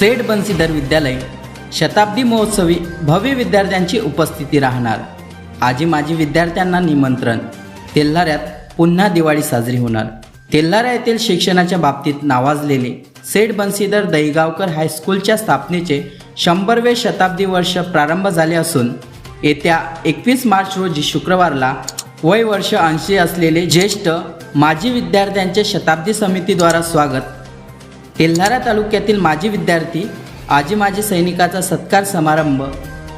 सेठ बन्सीधर विद्यालय शताब्दी महोत्सवी भव्य विद्यार्थ्यांची उपस्थिती राहणार. आजी माजी विद्यार्थ्यांना निमंत्रण. तेल्हाऱ्यात पुन्हा दिवाळी साजरी होणार. तेल्हारा येथील शिक्षणाच्या बाबतीत नावाजलेले सेठ बन्सीधर दहीगावकर हायस्कूलच्या स्थापनेचे शंभरवे शताब्दी वर्ष प्रारंभ झाले असून येत्या एकवीस मार्च रोजी शुक्रवारला वय वर्ष ऐंशी असलेले ज्येष्ठ माजी विद्यार्थ्यांचे शताब्दी समितीद्वारा स्वागत तेल्हारा तालुक्यातील माजी विद्यार्थी आजी माजी सैनिकाचा सत्कार समारंभ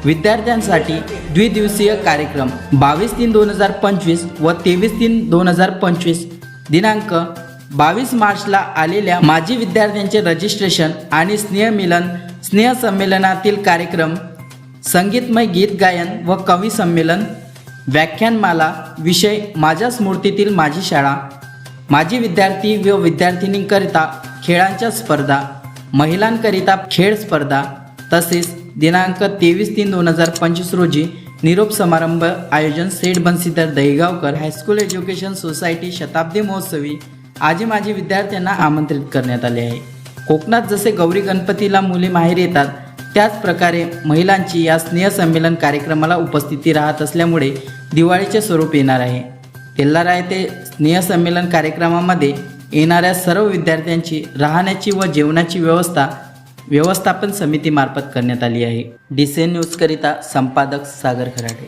विद्यार्थ्यांसाठी द्विदिवसीय कार्यक्रम बावीस तीन दोन हजार पंचवीस व तेवीस तीन दोन हजार पंचवीस दिनांक बावीस मार्चला आलेल्या माजी विद्यार्थ्यांचे रजिस्ट्रेशन आणि स्नेहमिलन स्नेहसंमेलनातील कार्यक्रम संगीतमय गीत गायन व कवी संमेलन व्याख्यानमाला विषय माझ्या स्मृतीतील माझी शाळा माजी विद्यार्थी व विद्यार्थिनींकरिता खेळांच्या स्पर्धा महिलांकरिता खेळ स्पर्धा तसेच दिनांक तेवीस तीन दोन हजार पंचवीस रोजी निरोप समारंभ आयोजन Seth Bansidhar Dahigaonkar high school education society शताब्दी महोत्सवी आजी माजी विद्यार्थ्यांना आमंत्रित करण्यात आले आहे. कोकणात जसे गौरी गणपतीला मुली माहेर येतात त्याच प्रकारे महिलांची या स्नेहसंमेलन कार्यक्रमाला उपस्थिती राहत असल्यामुळे दिवाळीचे स्वरूप येणार आहे. तेल्लारा येथे स्नेहसंमेलन कार्यक्रमामध्ये येणाऱ्या सर्व विद्यार्थ्यांची राहण्याची व जेवणाची व्यवस्था व्यवस्थापन समितीमार्फत करण्यात आली आहे. डी सी न्यूजकरिता संपादक सागर खराडे.